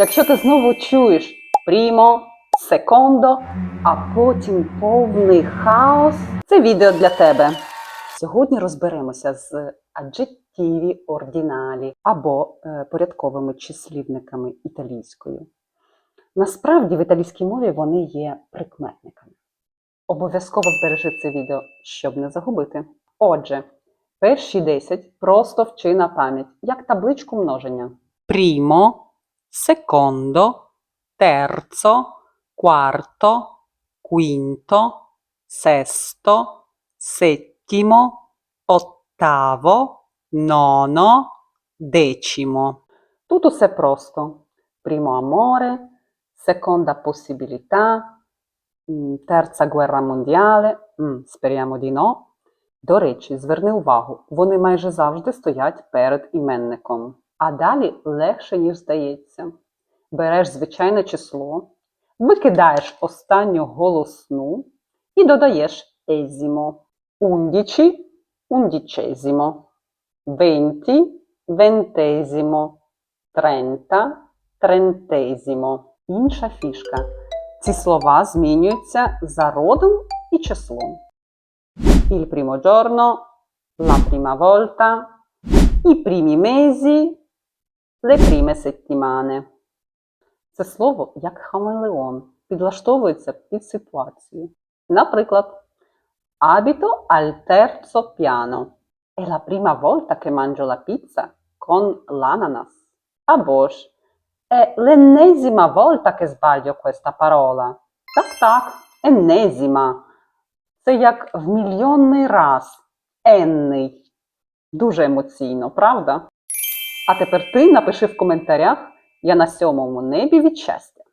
Якщо ти знову чуєш прімо, секондо, а потім повний хаос, це відео для тебе. Сьогодні розберемося з аджеттіві ордіналі або е, порядковими числівниками італійською. Насправді в італійській мові вони є прикметниками. Обов'язково збережи це відео, щоб не загубити. Отже, перші 10 просто вчи на пам'ять, як табличку множення. Primo, secondo, terzo, quarto, quinto, sesto, settimo, ottavo, nono, decimo. Тут усе просто. Primo amore, seconda possibilità, м, terza guerra mondiale, м, speriamo di no. До речі, зверни увагу, вони майже завжди стоять перед іменником. А далі легше, ніж здається. Береш звичайне число, викидаєш останню голосну і додаєш езімо. Undici, undicesimo. Venti, ventesimo. Трента, трентезімо. Інша фішка. Ці слова змінюються за родом і числом. Il primo giorno, la prima volta, i primi mesi, le prime settimane. Це слово як хамелеон, підлаштовується під ситуацію. Наприклад, abito al terzo piano. È la prima volta che mangio la pizza con l'ananas. Або ж è l'ennesima volta che sbaglio questa parola. Так, так, еннезіма. Це як в мільйонний раз. Енний. Дуже емоційно, правда? А тепер ти напиши в коментарях: я на сьомому небі від щастя.